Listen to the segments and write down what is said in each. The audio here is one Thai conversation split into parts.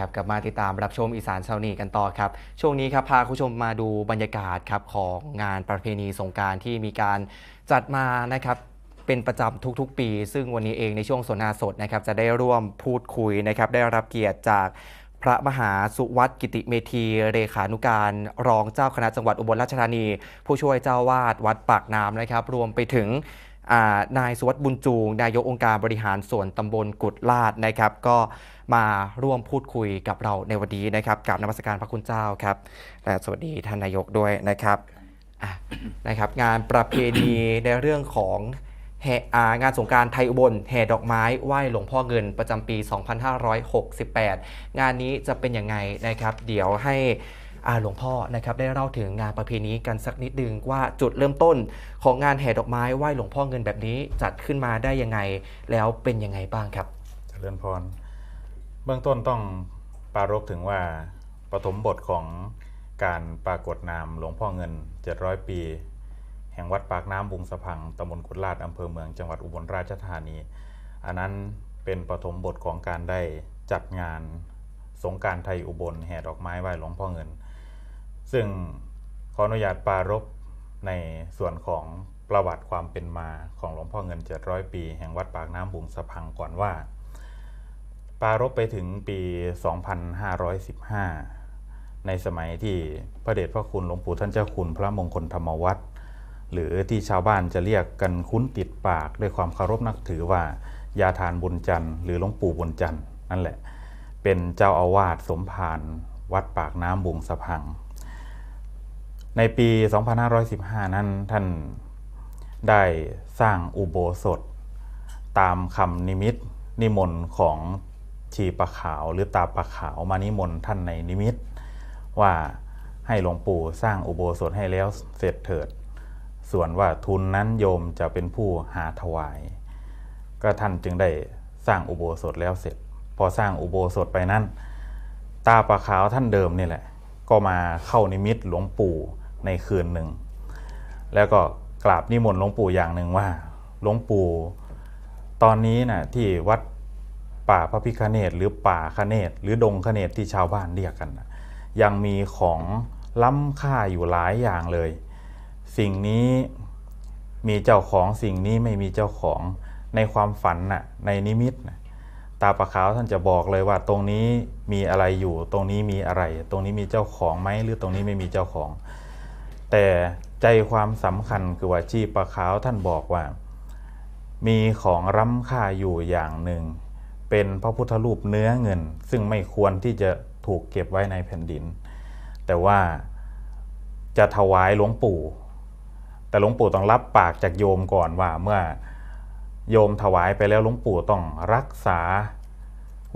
ครับกลับมาติดตามรับชมอีสานเช้านี้กันต่อครับ ช่วงนี้ครับพาคุณผู้ชมมาดูบรรยากาศครับของงานประเพณีสงการที่มีการจัดมานะครับเป็นประจำทุกๆ ปี ซึ่งวันนี้เองในช่วงสนทนาสดนะครับจะได้ร่วมพูดคุยนะครับได้รับเกียรติจากพระมหาสุวัตกิติเมธีเรขานุการรองเจ้าคณะจังหวัดอุบลราชธานี ผู้ช่วยเจ้าวาดวัดปากน้ำนะครับ รวมไปถึง นายสุวัสดิ์บุญจูง นายกองค์การบริหารส่วนตำบลกุดลาดนะครับ ก็มาร่วมพูดคุยกับเราในวันนี้นะครับกับนมัสการพระคุณเจ้าครับ และสวัสดีท่านนายกด้วยนะครับนะครับ งานประเพณีในเรื่องของแห่งานสงการไทยอุบลแห่ดอกไม้ไหว้หลวงพ่อเงินประจำปี 2568 งานนี้จะเป็นยังไงนะครับ เดี๋ยวให้ หลวงพ่อนะครับได้เล่าถึงงานประเพณีกันสักนิดนึงว่าจุดเริ่มต้นของงานแห่ดอกไม้ไหว้หลวงพ่อเงินแบบนี้จัดขึ้นมาได้ยังไง แล้วเป็นยังไงบ้างครับเจริญพร เบื้องต้นต้องปรารภถึงว่าปฐมบทของการปรากฏนามหลวงพ่อเงิน 700 ปี แห่งวัดปากน้ำบุงสะพังตำบลกุดลาดอำเภอเมืองจังหวัดอุบลราชธานี อันนั้นเป็นปฐมบทของการได้จัดงานสงการไทยอุบลแห่ดอกไม้ไหว้หลวงพ่อเงิน ซึ่งขออนุญาตปารภในส่วนของประวัติความเป็นมาของหลวงพ่อเงิน 700 ปี แห่งวัดปากน้ำบุงสะพังก่อนว่า ปารบไปถึงปี 2515 ในสมัยที่พระเดชพระคุณหลวงปู่ท่านเจ้าคุณพระมงคลธรรมวัตรหรือที่ชาวบ้านจะเรียกกันคุ้นติดปากด้วยความเคารพนับถือว่ายาทานบุญจันทร์หรือหลวงปู่บุญจันทร์นั่นแหละ เป็นเจ้าอาวาสสมภารวัดปากน้ำบุงสะพัง ในปี 2515 นั้นท่านได้สร้างอุโบสถ ตามคำนิมิตนิมนต์ของชีปะขาวหรือตาปะขาวมานิมนต์ท่านในนิมิต ว่าให้หลวงปู่สร้างอุโบสถให้แล้วเสร็จเถิด ส่วนว่าทุนนั้นโยมจะเป็นผู้หาถวาย ก็ท่านจึงได้สร้างอุโบสถแล้วเสร็จ พอสร้างอุโบสถไปนั้น ตาปะขาวท่านเดิมนี่แหละ ก็มาเข้านิมิตหลวงปู่ ในคืนหนึ่ง แล้วก็กราบนิมนต์หลวงปู่อย่างหนึ่งว่าหลวงปู่ตอนนี้นะที่วัดป่าพระพิคเนตหรือป่าคเนตหรือดงคเนตที่ชาวบ้านเรียกกันนะยังมีของล้ำค่าอยู่หลายอย่างเลย สิ่งนี้มีเจ้าของสิ่งนี้ไม่มีเจ้าของในความฝันน่ะในนิมิตนะตาประขาวท่านจะบอกเลยว่าตรงนี้มีอะไรอยู่ ตรงนี้มีอะไร ตรงนี้มีเจ้าของไหมหรือตรงนี้ไม่มีเจ้าของ แต่ใจความสำคัญคือว่าชีปะขาวท่านบอกว่า มีของร้ำค่าอยู่อย่างหนึ่ง เป็นพระพุทธรูปเนื้อเงิน ซึ่งไม่ควรที่จะถูกเก็บไว้ในแผ่นดิน แต่ว่าจะถวายหลวงปู่ แต่หลวงปู่ต้องรับปากจากโยมก่อนว่าเมื่อโยมถวายไปแล้วหลวงปู่ต้องรักษา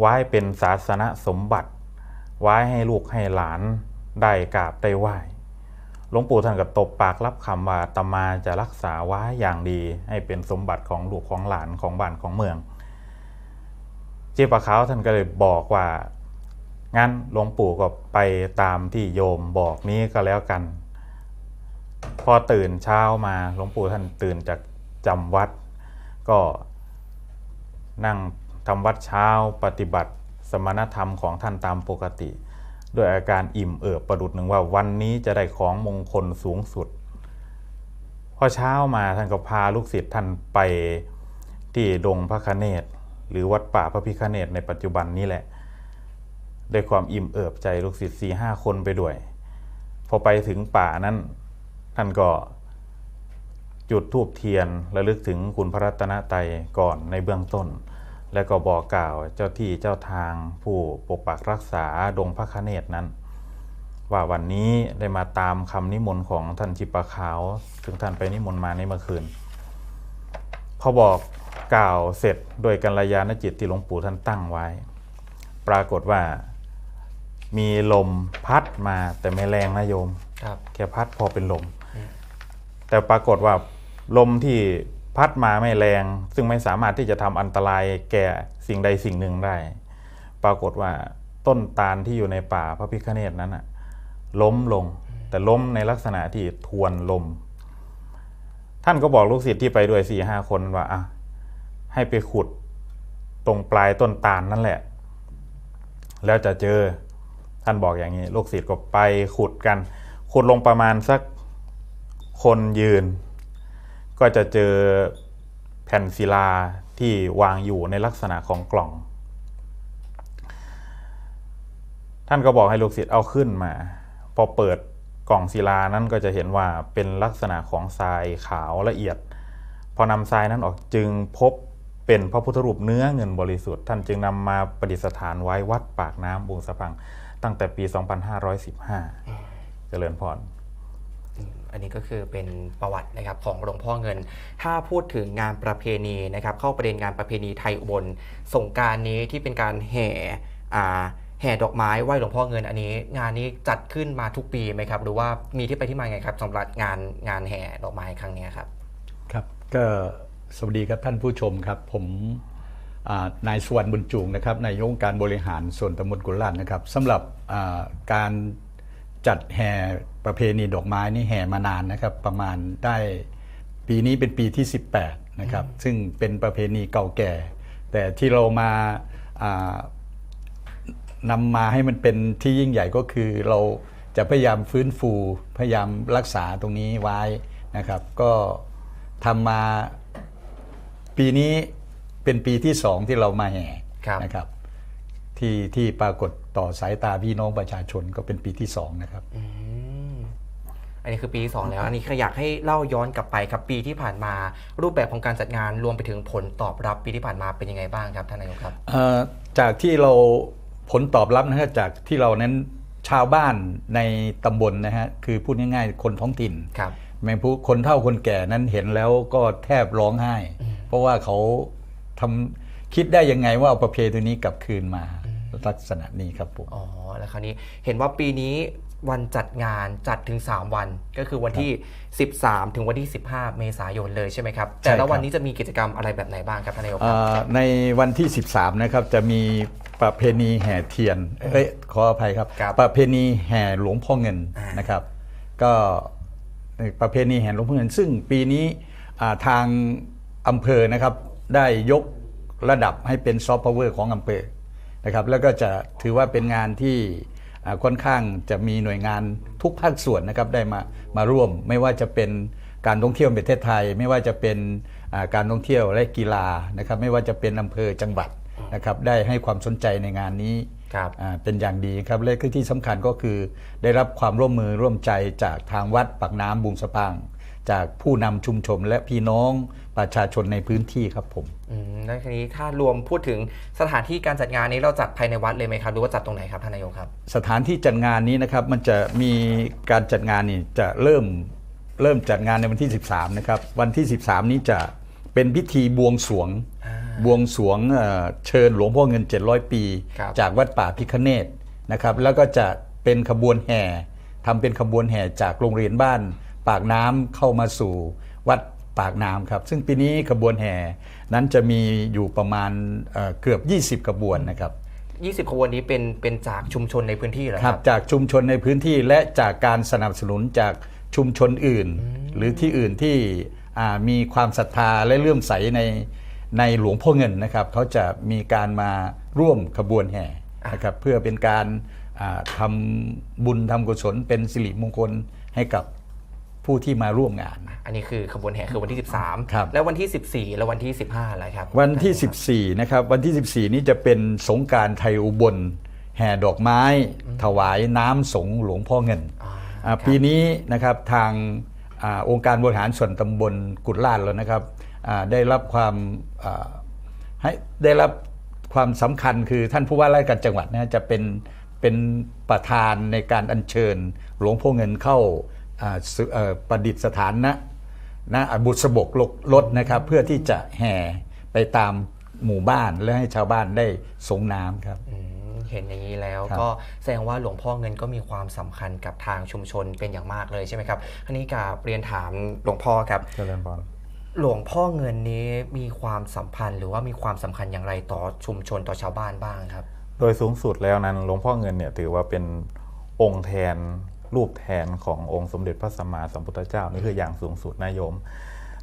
ไว้เป็นศาสนสมบัติ ไว้ให้ลูกให้หลานได้กราบได้ไหว้ หลวงปู่ท่านก็ตบปากรับคำว่าตมาจะรักษาไว้อย่างดี ให้เป็นสมบัติของลูกของหลานของบ้านของเมือง เจ้าปะขาวท่านก็เลยบอกว่างั้นหลวงปู่ก็ไปตามที่โยมบอกนี้ก็แล้วกัน พอตื่นเช้ามาหลวงปู่ท่านตื่นจากจำวัด ก็นั่งทำวัดเช้าปฏิบัติสมณธรรมของท่านตามปกติ ด้วยอาการอิ่มเอิบประดุดหนึ่งว่าวันนี้จะได้ของมงคลสูงสุด พอเช้ามาท่านก็พาลูกศิษย์ท่านไปที่ดงพระคเนศหรือวัดป่าพระพิคเนศในปัจจุบันนี้แหละด้วยความอิ่มเอิบใจลูกศิษย์สี่ห้าคนไปด้วย พอไปถึงป่านั้นท่านก็จุดธูปเทียนระลึกถึงคุณพระรัตนตรัยก่อนในเบื้องต้น แล้วก็บอกกล่าวเจ้าที่เจ้าทางผู้ปกปักรักษาดงพระคเนศนั้น ว่าวันนี้ได้มาตามคำนิมนต์ของท่านจิปะขาวถึงท่านไปนิมนต์มาในเมื่อคืน พอบอกกล่าวเสร็จโดยกัลยาณจิตที่หลวงปู่ท่านตั้งไว้ ปรากฏว่ามีลมพัดมาแต่ไม่แรงนะโยมครับแค่พัดพอเป็นลม แต่ปรากฏว่าลมที่ พัดมาไม่แรง ซึ่งไม่สามารถที่จะทำอันตรายแก่สิ่งใดสิ่งหนึ่งได้ ปรากฏว่าต้นตาลที่อยู่ในป่าพระพิฆเนศนั้นอะล้มลง แต่ล้มในลักษณะที่ทวนลม ท่านก็บอกลูกศิษย์ที่ไปด้วยสี่ห้าคนว่าอะให้ไปขุดตรงปลายต้นตาลนั่นแหละ แล้วจะเจอท่านบอกอย่างนี้ลูกศิษย์ก็ไปขุดกัน ขุดลงประมาณสักคนยืน ก็จะเจอแผ่นศิลาที่วางอยู่ในลักษณะของกล่อง ท่านก็บอกให้ลูกศิษย์เอาขึ้นมา พอเปิดกล่องศิลานั้นก็จะเห็นว่าเป็นลักษณะของทรายขาวละเอียด พอนำทรายนั้นออกจึงพบเป็นพระพุทธรูปเนื้อเงินบริสุทธิ์ ท่านจึงนำมาประดิษฐานไว้วัดปากน้ำบุงสะพัง ตั้งแต่ปี 2515 เจริญพร อันนี้ก็คือเป็นประวัตินะครับของหลวงพ่อเงิน ถ้าพูดถึงงานประเพณีนะครับเข้าประเด็นงานประเพณีไทยอุบลสงการนี้ที่เป็นการแห่แห่ดอกไม้ไหว้หลวงพ่อเงินอันนี้ งานนี้จัดขึ้นมาทุกปีไหมครับ หรือว่ามีที่ไปที่มาไงครับสำหรับงานงานแห่ดอกไม้ครั้งนี้ครับครับก็สวัสดีครับท่านผู้ชมครับ ผมนายสวรรณบุญจูงนะครับนายกองค์การบริหารส่วนตำบลกุลลานนะครับสำหรับการ จัดแห่ประเพณีดอกไม้นี่แห่มานานนะครับ ประมาณได้ปีนี้เป็นปีที่ 18 นะครับ ซึ่งเป็นประเพณีเก่าแก่ แต่ที่เรามาอ่านำมาให้มันเป็นที่ยิ่งใหญ่ก็คือเราจะพยายามฟื้นฟู พยายามรักษาตรงนี้ไว้นะครับ ก็ทำมาปีนี้เป็นปีที่สองที่เรามาแห่ครับนะครับ ที่ที่ปรากฏต่อสายตาพี่น้องประชาชนก็เป็นปีที่สองนะครับอืมอันนี้คือปีที่สองแล้ว อันนี้คืออยากให้เล่าย้อนกลับไปครับปีที่ผ่านมา รูปแบบของการจัดงานรวมไปถึงผลตอบรับปีที่ผ่านมาเป็นยังไงบ้างครับท่านนายกครับเอ่อจากที่เราผลตอบรับนะฮะจากที่เรานั้นชาวบ้านในตำบลนะฮะคือพูดง่ายๆ คนท้องถิ่นครับแมงผู้คนเฒ่าคนแก่นั้นเห็นแล้วก็แทบร้องไห้ เพราะว่าเขาทำคิดได้ยังไงว่าเอาประเพณีนี้กลับคืนมา ลักษณะนี้ครับผมอ๋อแล้วคราวนี้เห็นว่าปีนี้วันจัดงานจัดถึง 3 วัน ก็คือวันที่ 13 ถึงวันที่ 15 เมษายนเลยใช่ไหมครับ แต่ใช่ครัละบวันนี้จะมีกิจกรรมอะไรแบบไหนบ้างครับท่านนายกคเอ่รับอในวันที่ 13 นะครับจะมีประเพณีแห่เทียนเอ้ยขออภัยครับครับประเพณีแห่หลวงพ่อเงินอ่านนะครับ ก็ประเพณีแห่หลวงพ่อเงิน ซึ่งปีนี้อ่าทางอำเภอนะครับได้ยกระดับให้เป็นซอฟต์พาวเวอร์ของอำเภอ นะครับแล้วก็จะถือว่าเป็นงานที่อ่าค่อนข้างจะมีหน่วยงานทุกภาคส่วนนะครับได้มามาร่วม ไม่ว่าจะเป็นการท่องเที่ยวแห่งประเทศไทย ไม่ว่าจะเป็นอ่าการท่องเที่ยวและกีฬานะครับไม่ว่าจะเป็นอำเภอจังหวัดนะครับได้ให้ความสนใจในงานนี้ครับอ่าเป็นอย่างดีครับและที่สำคัญก็คือได้รับความร่วมมือร่วมใจจากทางวัดปากน้ำบุงสะพัง จากผู้นำชุมชนและพี่น้องประชาชนในพื้นที่ครับผมอืมแล้วทีนี้ถ้ารวมพูดถึงสถานที่การจัดงานนี้เราจัดภายในวัดเลยไหมครับ หรือว่าจัดตรงไหนครับท่านนายกครับ สถานที่จัดงานนี้นะครับมันจะมีการจัดงานนี่จะเริ่มเริ่มจัดงานในวันที่ 13 นะครับ วันที่ 13 นี้จะเป็นพิธีบวงสรวงอ่าบวงสรวงเอ่อเชิญหลวงพ่อเงิน 700 ปีครับจากวัดป่าพิคเนตนะครับแล้วก็จะเป็นขบวนแห่ทำเป็นขบวนแห่จากโรงเรียนบ้าน ปากน้ำเข้ามาสู่วัดปากน้ำครับ ซึ่งปีนี้ขบวนแห่นั้นจะมีอยู่ประมาณเอ่อเกือบ 20 ขบวนนะครับ20 ขบวนนี้เป็นเป็นจากชุมชนในพื้นที่เหรอคครัรับบจากชุมชนในพื้นที่และจากการสนับสนุนจากชุมชนอื่น หรือที่อื่นที่อ่ามีความศรัทธาและเลื่อมใสในในหลวงพ่อเงินนะครับเขาจะมีการมาร่วมขบวนแห่นะครับเพื่อเป็นการอ่าทำบุญทำกุศลเป็นสิริมงคลให้กับ ผู้ที่มาร่วมงาน อันนี้คือขบวนแห่คือวันที่ 13 ครับ แล้ววันที่ 14 แล้ววันที่ 15อะไรครับ วันที่ 14 นะครับ วันที่ 14 นี้จะเป็นสงกรารไทยอุบล แห่ดอกไม้ ถวายน้ำสงหลวงพ่อเงินอ่าอ่าครับปีนี้นะครับทางอาองค์การบริหารส่วนตำบลกุดลาดแล้วนะครับอ่าได้รับความอ่าให้ได้รับความสำคัญคือท่านผู้ว่าราชการจังหวัดนะจะเป็นเป็นประธานในการอัญเชิญหลวงพ่อเงินเข้าอ่าสุเอ่อ ประดิษฐานนะนะบุษบกลกรถนะครับ เพื่อที่จะแห่ไปตามหมู่บ้านและให้ชาวบ้านได้สงน้ำครับอืมเห็นอย่างนี้แล้วครับก็แสดงว่าหลวงพ่อเงินก็มีความสำคัญกับทางชุมชนเป็นอย่างมากเลยใช่ไหมครับอันนี้กับเรียนถามหลวงพ่อครับเจริญพรหลวงพ่อเงินนี้มีความสัมพันธ์ หรือว่ามีความสำคัญอย่างไรต่อชุมชนต่อชาวบ้านบ้างครับ โดยสูงสุดแล้วนั้นหลวงพ่อเงินเนี่ยถือว่าเป็นองค์แทน รูปแทนขององค์สมเด็จพระสัมมาสัมพุทธเจ้านี่คืออย่างสูงสุดนะโยม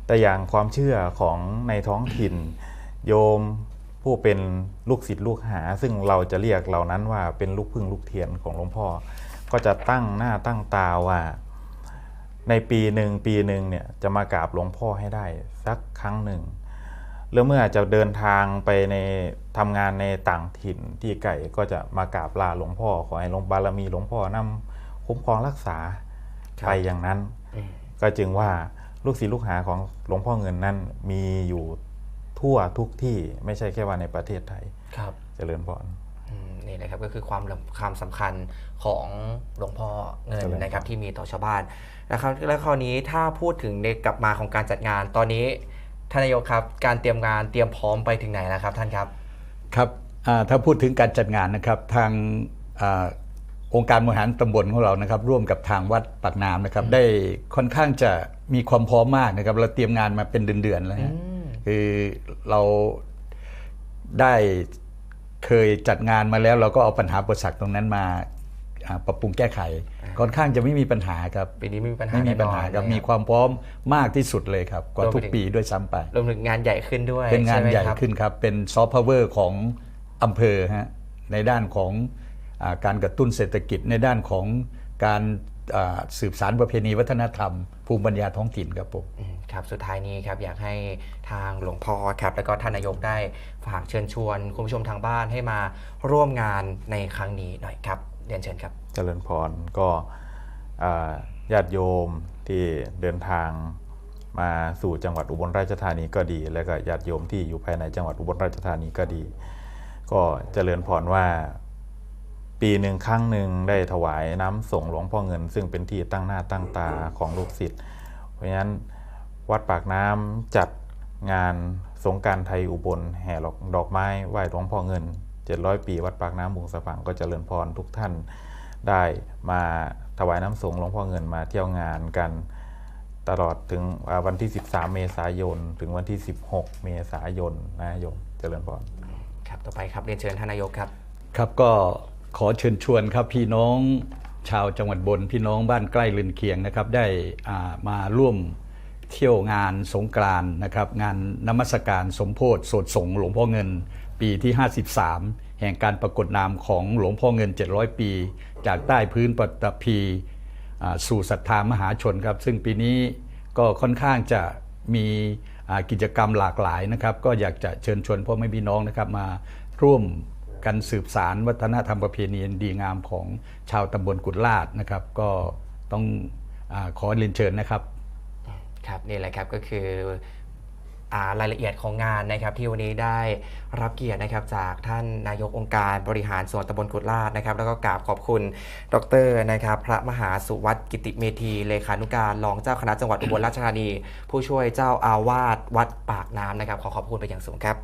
แต่อย่างความเชื่อของในท้องถิ่น โยมผู้เป็นลูกศิษย์ลูกหา ซึ่งเราจะเรียกเหล่านั้นว่าเป็นลูกพึ่งลูกเทียนของหลวงพ่อ ก็จะตั้งหน้าตั้งตาว่า ในปีหนึ่งปีหนึ่งเนี่ยจะมากราบหลวงพ่อให้ได้สักครั้งหนึ่งแล้วเมื่อจะเดินทางไปในทำงานในต่างถิ่นที่ไก่ก็จะมากราบลาหลวงพ่อขอให้หลวงบารมีหลวงพ่อนำ คุ้มครองรักษาครับไปอย่างนั้นอืมก็จึงว่าลูกศิษย์ลูกหาของหลวงพ่อเงินนั้นมีอยู่ทั่วทุกที่ไม่ใช่แค่ว่าในประเทศไทยครับเจริญพรอืมนี่นะครับก็คือความความสำคัญของหลวงพ่อเงินใช่เลยนะครับที่มีต่อชาวบ้านนะครับแล้วคราวนี้ถ้าพูดถึงในกลับมาของการจัดงานตอนนี้ท่านนายกครับการเตรียมงานเตรียมพร้อมไปถึงไหนแล้วครับท่านครับครับอ่าถ้าพูดถึงการจัดงานนะครับทาง อาองค์การบริหารตำบลของเรานะครับ ร่วมกับทางวัดปากน้ำนะครับ ได้ค่อนข้างจะมีความพร้อมมากนะครับ เราเตรียมงานมาเป็นเดือนๆแล้วฮะอืมคือเราได้เคยจัดงานมาแล้ว เราก็เอาปัญหาอุปสรรคตรงนั้นมาอ่าปรับปรุงแก้ไขค่อนข้างจะไม่มีปัญหาครับปีนี้ไม่มีปัญหาไม่มีปัญหาแน่นอนครับนะมีความพร้อมมากที่สุดเลยครับกว่ารวมไปทุกถึงปีด้วยซ้ำไปรวมถึงงานใหญ่ขึ้นด้วยเป็นงานช่ไมใหญ่ครับขึ้นครับ เป็นซอฟต์พาวเวอร์ของอำเภอฮะในด้านของอา การกระตุ้นเศรษฐกิจในด้านของการอ่าสืบสารประเพณีวัฒนธรรม ภูมิปัญญาท้องถิ่นครับผมอืมครับสุดท้ายนี้ครับอยากให้ทางหลวงพ่อครับแล้วก็ท่านนายกได้ฝากเชิญชวนคุณผู้ชมทางบ้านให้มาร่วมงานในครั้งนี้หน่อยครับเรียนเชิญครับเจริญพรก็อ่าญาติโยมที่เดินทางมาสู่จังหวัดอุบลราชธานีก็ดี และก็ญาติโยมที่อยู่ภายในจังหวัดอุบลราชธานีก็ดี ก็เจริญพรว่า ปีหนึ่งครั้งหนึ่งได้ถวายน้ำส่งหลวงพ่อเงิน ซึ่งเป็นที่ตั้งหน้าตั้งตาของลูกศิษย์เพราะฉะนั้นวัดปากน้ำจัดงานสงกรารไทยอุบลแห่ดอกดอกไม้ไหว้หลวงพ่อเงิน 700 ปีวัดปากน้ำบุงสะพังก็เจริญพรทุกท่านได้มาถวายน้ำสงฆ์หลวงพ่อเงินมาเที่ยวงานกันตลอดถึงอ่าวันที่ 13 เมษายน ถึงวันที่ 16 เมษายนนะโยมเจริญพรครับต่อไปครับเรียนเชิญท่านนายกครับ ครับก็ ขอเชิญชวนครับพี่น้องชาวจังหวัดบนพี่น้องบ้านใกล้เรือนเคียงนะครับ ได้มาร่วมเที่ยวงานสงกรานนะครับ งานนมัสการสมโพธิสดสงหลวงพ่อเงิน ปีที่ 53 แห่งการปรากฏนามของหลวงพ่อเงิน 700 ปี จากใต้พื้นปฐพีสู่ศรัทธามหาชนครับ ซึ่งปีนี้ก็ค่อนข้างจะมีกิจกรรมหลากหลายนะครับ ก็อยากจะเชิญชวนพ่อแม่พี่น้องนะครับมาร่วม การสืบสารวัฒนธรรมประเพณีดีงามของชาวตำบลกุฎลาดนะครับ ก็ต้องอขอเรียนเชิญนะครับ ครับนี่แหละครับก็คือารายละเอียดของงานนะครับที่วันนี้ได้รับเกียรตินะครับจากท่านนายกองค์การบริหารส่วนตำบลกุฎลาดนะครับ แล้วก็กราบขอบคุณดรนะครับ พระมหาสุวัตกิติเมธีเลขานุการรองเจ้าคณะจังหวัดอุบลราชธานี ผู้ช่วยเจ้าอาวาสวัดปากน้ำนะครับ ขอขอบคุณไปอย่างสูงครับ